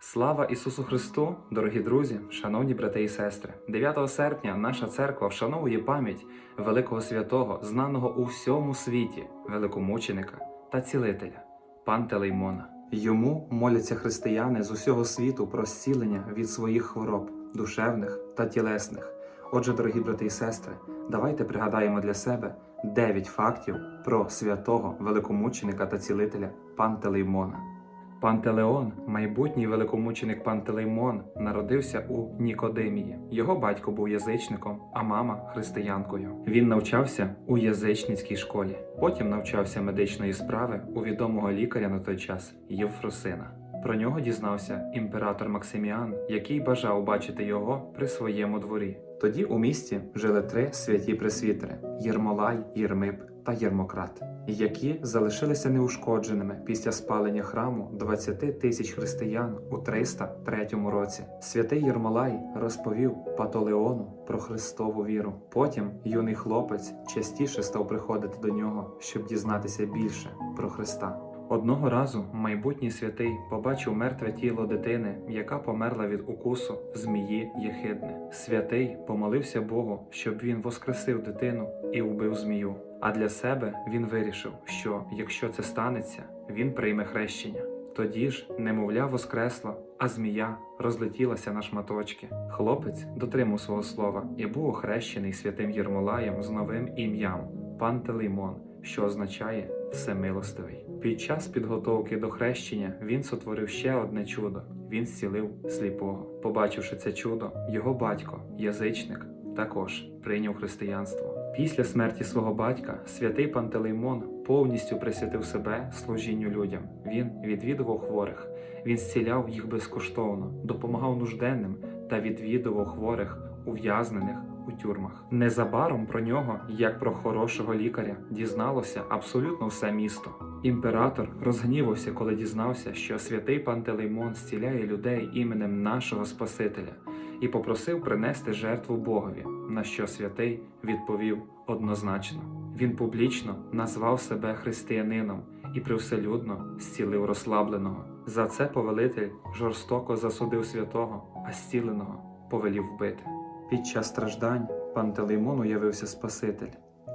Слава Ісусу Христу, дорогі друзі, шановні брати і сестри! 9 серпня наша церква вшановує пам'ять великого святого, знаного у всьому світі, великомученика та цілителя Пантелеймона. Йому моляться християни з усього світу про зцілення від своїх хвороб, душевних та тілесних. Отже, дорогі брати і сестри, давайте пригадаємо для себе 9 фактів про святого великомученика та цілителя Пантелеймона. Пантелеон, майбутній великомученик Пантелеймон, народився у Нікодимії. Його батько був язичником, а мама християнкою. Він навчався у язичницькій школі. Потім навчався медичної справи у відомого лікаря на той час Євфросина. Про нього дізнався імператор Максиміан, який бажав бачити його при своєму дворі. Тоді у місті жили три святі пресвітери: Єрмолай, Єрмип та Єрмократ, які залишилися неушкодженими після спалення храму 20 тисяч християн у 303 році. Святий Єрмолай розповів Патолеону про Христову віру. Потім юний хлопець частіше став приходити до нього, щоб дізнатися більше про Христа. Одного разу майбутній святий побачив мертве тіло дитини, яка померла від укусу змії Єхидни. Святий помолився Богу, щоб він воскресив дитину і убив змію. А для себе він вирішив, що якщо це станеться, він прийме хрещення. Тоді ж немовля воскресло, а змія розлетілася на шматочки. Хлопець дотримав свого слова і був охрещений святим Єрмолаєм з новим ім'ям Пантелеймон, що означає всемилостивий. Під час підготовки до хрещення він сотворив ще одне чудо: він зцілив сліпого. Побачивши це чудо, його батько, язичник, також прийняв християнство. Після смерті свого батька святий Пантелеймон повністю присвятив себе служінню людям. Він відвідував хворих, він зціляв їх безкоштовно, допомагав нужденним та відвідував хворих ув'язнених у тюрмах. Незабаром про нього, як про хорошого лікаря, дізналося абсолютно все місто. Імператор розгнівався, коли дізнався, що святий Пантелеймон зціляє людей іменем нашого Спасителя, і попросив принести жертву Богові, на що святий відповів однозначно. Він публічно назвав себе християнином і привселюдно зцілив розслабленого. За це повелитель жорстоко засудив святого, а зціленого повелів вбити. Під час страждань Пантелеймону явився Спаситель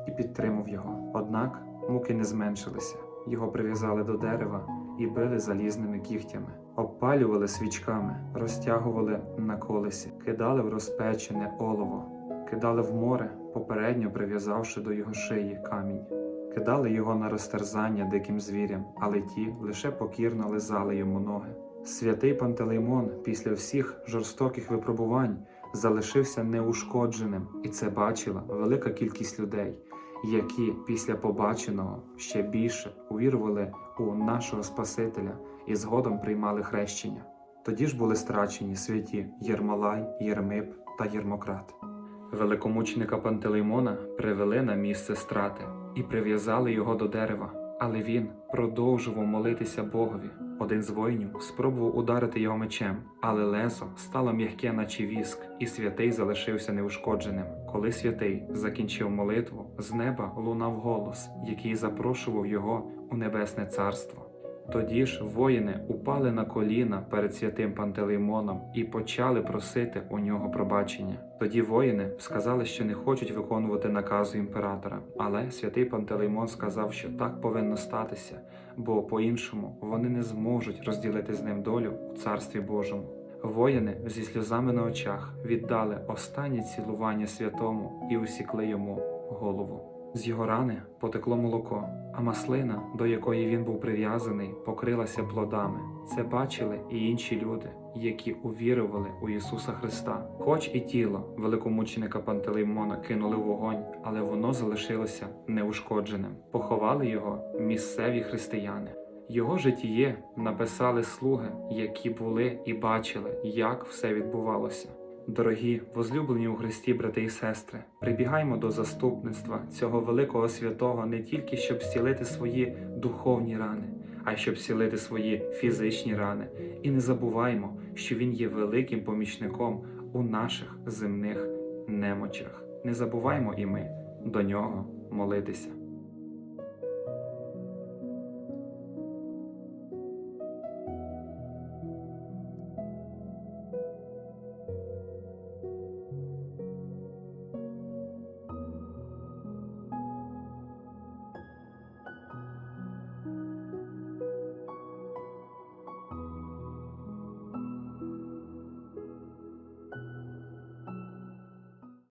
і підтримав його. Однак муки не зменшилися. Його прив'язали до дерева і били залізними кігтями, обпалювали свічками, розтягували на колесі, кидали в розпечене олово, кидали в море, попередньо прив'язавши до його шиї камінь. Кидали його на розтерзання диким звірям, але ті лише покірно лизали йому ноги. Святий Пантелеймон після всіх жорстоких випробувань залишився неушкодженим, і це бачила велика кількість людей, які після побаченого ще більше увірували у нашого Спасителя і згодом приймали хрещення. Тоді ж були страчені святі Єрмолай, Єрмип та Єрмократ. Великомученика Пантелеймона привели на місце страти і прив'язали його до дерева, але він продовжував молитися Богові. Один з воїнів спробував ударити його мечем, але лезо стало м'яке, наче віск, і святий залишився неушкодженим. Коли святий закінчив молитву, з неба лунав голос, який запрошував його у небесне царство. Тоді ж воїни упали на коліна перед святим Пантелеймоном і почали просити у нього пробачення. Тоді воїни сказали, що не хочуть виконувати наказу імператора, але святий Пантелеймон сказав, що так повинно статися, бо по-іншому вони не зможуть розділити з ним долю в царстві Божому. Воїни зі сльозами на очах віддали останнє цілування святому і усікли йому голову. З його рани потекло молоко, а маслина, до якої він був прив'язаний, покрилася плодами. Це бачили і інші люди, які увірували у Ісуса Христа. Хоч і тіло великомученика Пантелеймона кинули в вогонь, але воно залишилося неушкодженим. Поховали його місцеві християни. Його житіє написали слуги, які були і бачили, як все відбувалося. Дорогі, возлюблені у Христі, брати і сестри, прибігаймо до заступництва цього великого святого не тільки щоб зцілити свої духовні рани, а й щоб зцілити свої фізичні рани. І не забуваймо, що Він є великим помічником у наших земних немочах. Не забуваймо і ми до нього молитися.